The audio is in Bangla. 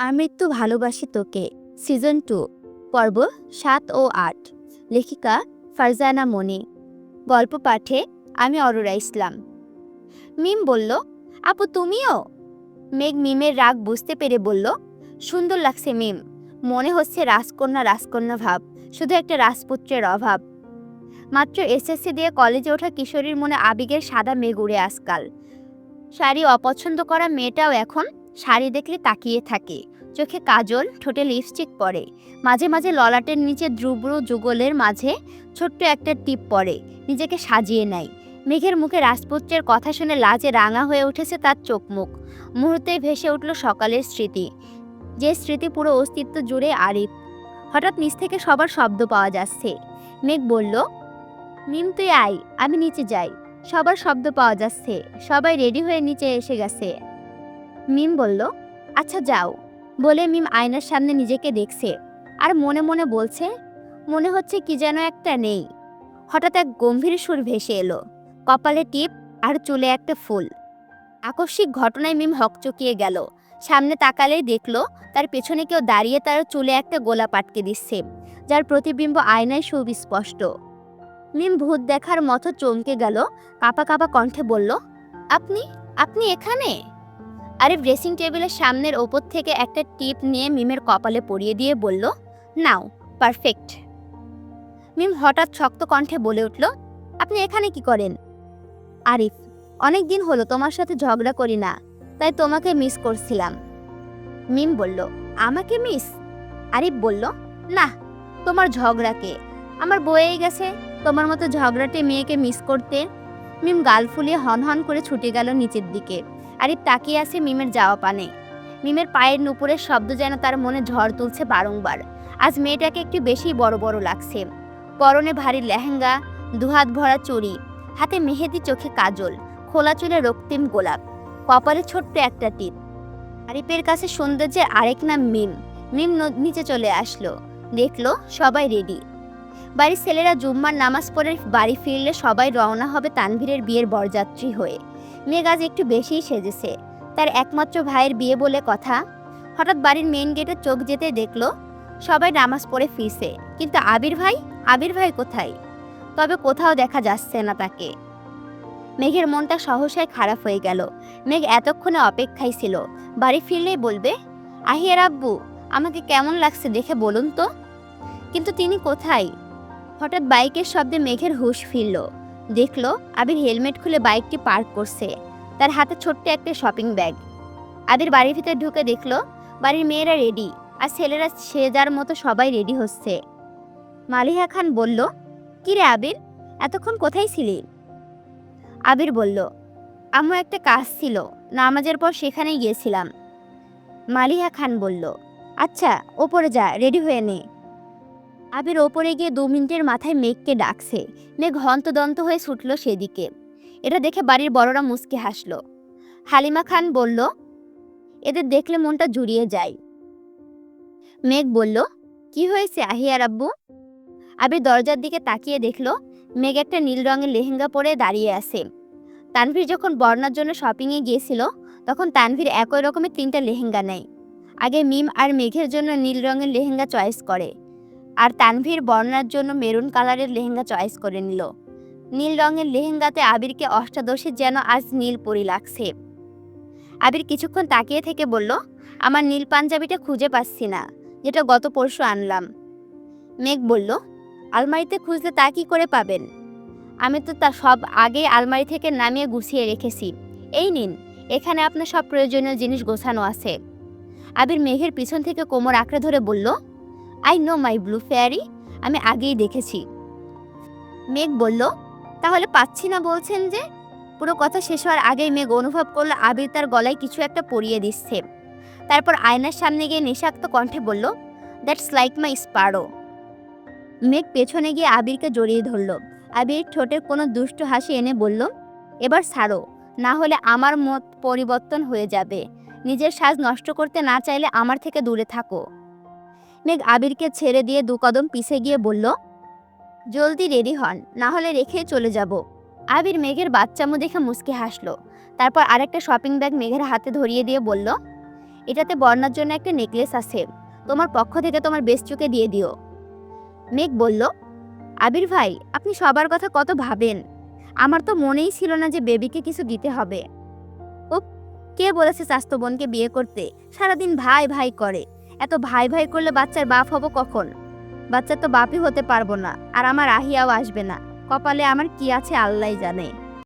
আমৃত্যু ভালোবাসি তোকে। সিজন টু, পর্ব সাত ও আট। লেখিকা ফারজানা মনি। গল্প পাঠে আমি অরোরা ইসলাম। মিম বলল, আপু, তুমিও? মেঘ মিমের রাগ বুঝতে পেরে বলল, সুন্দর লাগছে মিম। মনে হচ্ছে রাজকন্যা রাজকন্যা ভাব। শুধু একটা রাজপুত্রের অভাব। মাত্র এসএসসি দিয়ে কলেজে ওঠা কিশোরীর মনে আবেগের সাদা মেঘ উড়ে আজকাল। শাড়ি অপছন্দ করা মেয়েটাও এখন শাড়ি দেখলে তাকিয়ে থাকে। চোখে কাজল, ঠোঁটে লিপস্টিক পরে। মাঝে মাঝে ললাটের নিচে দ্রুব্র যুগলের মাঝে ছোট্ট একটা টিপ পরে, নিজেকে সাজিয়ে নেয়। মেঘের মুখে রাজপুত্রের কথা শুনে লাজে রাঙা হয়ে উঠেছে তার চোখ মুখ মুহূর্তে ভেসে উঠল সকালের স্মৃতি, যে স্মৃতি পুরো অস্তিত্ব জুড়ে আরিফ। হঠাৎ নিচ থেকে সবার শব্দ পাওয়া যাচ্ছে। মেঘ বলল, মিম, তুই আয়, আমি নিচে যাই। সবার শব্দ পাওয়া যাচ্ছে, সবাই রেডি হয়ে নিচে এসে গেছে। মিম বলল আচ্ছা যাও। বলে মিম আয়নার সামনে নিজেকে দেখছে আর মনে মনে বলছে, মনে হচ্ছে কি যেন একটা নেই। হঠাৎ এক গম্ভীর সুর ভেসে এলো, কপালে টিপ আর চুলে একটা ফুল। আকস্মিক ঘটনায় মিম হকচকিয়ে গেল। সামনে তাকালেই দেখল, তার পেছনে কেউ দাঁড়িয়ে তার চুলে একটা গোলাপ আটকে দিচ্ছে, যার প্রতিবিম্ব আয়নায় সুবিস্পষ্ট। মিম ভূত দেখার মতো চমকে গেল, কাপা কাপা কণ্ঠে বলল, আপনি আপনি এখানে? আরে ড্রেসিং টেবিলের সামনের ওপর থেকে একটা টিপ নিয়ে মিমের কপালে পরিয়ে দিয়ে বলল, নাও পারফেক্ট মিম হঠাৎ শক্ত কণ্ঠে বলে উঠল, আপনি এখানে কি করেন? আরিফ, অনেক দিন হলো তোমার সাথে ঝগড়া করি না, তাই তোমাকে মিস করছিলাম। মিম বলল, আমাকে মিস আরিফ বলল, না, তোমার ঝগড়াকে আমার বয়েই গেছে, তোমার মতো ঝগড়াটে মেয়েকে মিস করতে? মিম গাল ফুলিয়ে হন হন করে ছুটে গেল নিচের দিকে। আরিফ তাকিয়ে আছে মিমের যাওয়া পানে। মিমের পায়ের নুপুরের শব্দ যেন তার মনে ঝড় তুলছে বারংবার। আজ মেয়েটাকে একটু বেশি বড় বড় লাগছে। পরনে ভারী লেহেঙ্গা, দুহাত ভরা চুড়ি, হাতে মেহেদি চোখে কাজল, খোলা চুলে রক্তিম গোলাপ, কপালে ছোট্ট একটা টিপ। আরিফের কাছে সৌন্দর্যের আরেক নাম মিম। মিম নিচে চলে আসলো। দেখল সবাই রেডি বাড়ির ছেলেরা জুম্মার নামাজ পড়ে বাড়ি ফিরলে সবাই রওনা হবে তানভীরের বিয়ের বরযাত্রী হয়ে। মেঘ আজ একটু বেশিই সেজেছে। তার একমাত্র ভাইয়ের বিয়ে বলে কথা। হঠাৎ বাড়ির মেন গেটে চোখ যেতে দেখল, সবাই নামাজ পড়ে ফিরছে। কিন্তু আবির ভাই? আবির ভাই কোথায়? তবে কোথাও দেখা যাচ্ছে না তাকে। মেঘের মনটা সহসায় খারাপ হয়ে গেল। মেঘ এতক্ষণে অপেক্ষায় ছিল। বাড়ি ফিরলেই বলবে, আহিয়ার আব্বু, আমাকে কেমন লাগছে দেখে বলুন তো। কিন্তু তিনি কোথায়? হঠাৎ বাইকের শব্দে মেঘের হুঁশ ফিরল। দেখল, আবির হেলমেট খুলে বাইকটি পার্ক করছে। তার হাতে ছোট্ট একটা শপিং ব্যাগ। আবির বাড়ির ভিতর ঢুকে দেখল, বাড়ির মেয়েরা রেডি আর ছেলেরা সে যার মতো সবাই রেডি হচ্ছে। মালিহা খান বলল, কি রে আবির, এতক্ষণ কোথায় ছিলি? আবির বলল আমার একটা কাজ ছিল, নামাজের পর সেখানেই গিয়েছিলাম। মালিহা খান বলল আচ্ছা ওপরে যা, রেডি হয়ে নে। আবির ওপরে গিয়ে দু মিনিটের মাথায় মেঘকে ডাকছে। মেঘ হন্তদন্ত হয়ে ছুটল সেদিকে। এটা দেখে বাড়ির বড়রা মুচকে হাসলো। হালিমা খান বলল, এদের দেখলে মনটা জুড়িয়ে যায়। মেঘ বলল, কি হয়েছে আহিয়ার আব্বু? আবির দরজার দিকে তাকিয়ে দেখল, মেঘ একটা নীল রঙের লেহেঙ্গা পরে দাঁড়িয়ে আছে। তানভীর যখন বর্ণার জন্য শপিংয়ে গিয়েছিল, তখন তানভীর একই রকমের তিনটা লেহেঙ্গা নেয়। আগে মিম আর মেঘের জন্য নীল রঙের লেহেঙ্গা চয়েস করে। আর তানভীর বর্ণার জন্য মেরুন কালারের লেহেঙ্গা চয়েস করে নিল। নীল রঙের লেহেঙ্গাতে আবিরকে অষ্টাদশীর যেন আজ নীল পরি লাগছে। আবির কিছুক্ষণ তাকিয়ে থেকে বলল, আমার নীল পাঞ্জাবিটা খুঁজে পাচ্ছি না, যেটা গত পরশু আনলাম। মেঘ বলল, আলমারিতে খুঁজলে তা কি করে পাবেন? আমি তো তা সব আগে আলমারি থেকে নামিয়ে গুছিয়ে রেখেছি। এই নিন, এখানে আপনার সব প্রয়োজনীয় জিনিস গোছানো আছে। আবির মেঘের পিছন থেকে কোমর আঁকড়ে ধরে বলল I know my blue fairy আমি আগেই দেখেছি। মেঘ বলল, তাহলে পাচ্ছি না, বলছেন যে, পুরো কথা শেষ হওয়ার আগেই মেঘ অনুভব করল আবির তার গলায় কিছু একটা পরিয়ে দিচ্ছে। তারপর আয়নার সামনে গিয়ে নেশাক্ত কণ্ঠে বলল দ্যাটস লাইক মাই স্পারো মেঘ পেছনে গিয়ে আবিরকে জড়িয়ে ধরল। আবির ঠোঁটের কোনো দুষ্ট হাসি এনে বলল, এবার ছাড়ো, না হলে আমার মত পরিবর্তন হয়ে যাবে। নিজের সাজ নষ্ট করতে না চাইলে আমার থেকে দূরে থাকো। মেঘ আবিরকে ছেড়ে দিয়ে দু কদম পিছে গিয়ে বলল, জলদি রেডি হন, না হলে রেখে চলে যাব। আবির মেঘের বাচ্চামো দেখে মুসকে হাসলো। তারপর আরেকটা শপিং ব্যাগ মেঘের হাতে ধরিয়ে দিয়ে বলল, এটাতে বর্ণার জন্য একটা নেকলেস আছে। তোমার পক্ষ থেকে তোমার বেস্টুকে দিয়ে দিও। মেঘ বলল, আবির ভাই, আপনি সবার কথা কত ভাবেন? আমার তো মনেই ছিল না যে বেবিকে কিছু দিতে হবে। ও কে বলেছে স্বাস্থ্য বোনকে বিয়ে করতে? সারাদিন ভাই ভাই করে। এত ভাই ভাই করলে বাচ্চার বাপ হব কখন? বাচ্চা তো বাপই হতে পারব না, আর আমার আহিয়াও আসবে না। কপালে আমার কি আছে আল্লাহ জানে।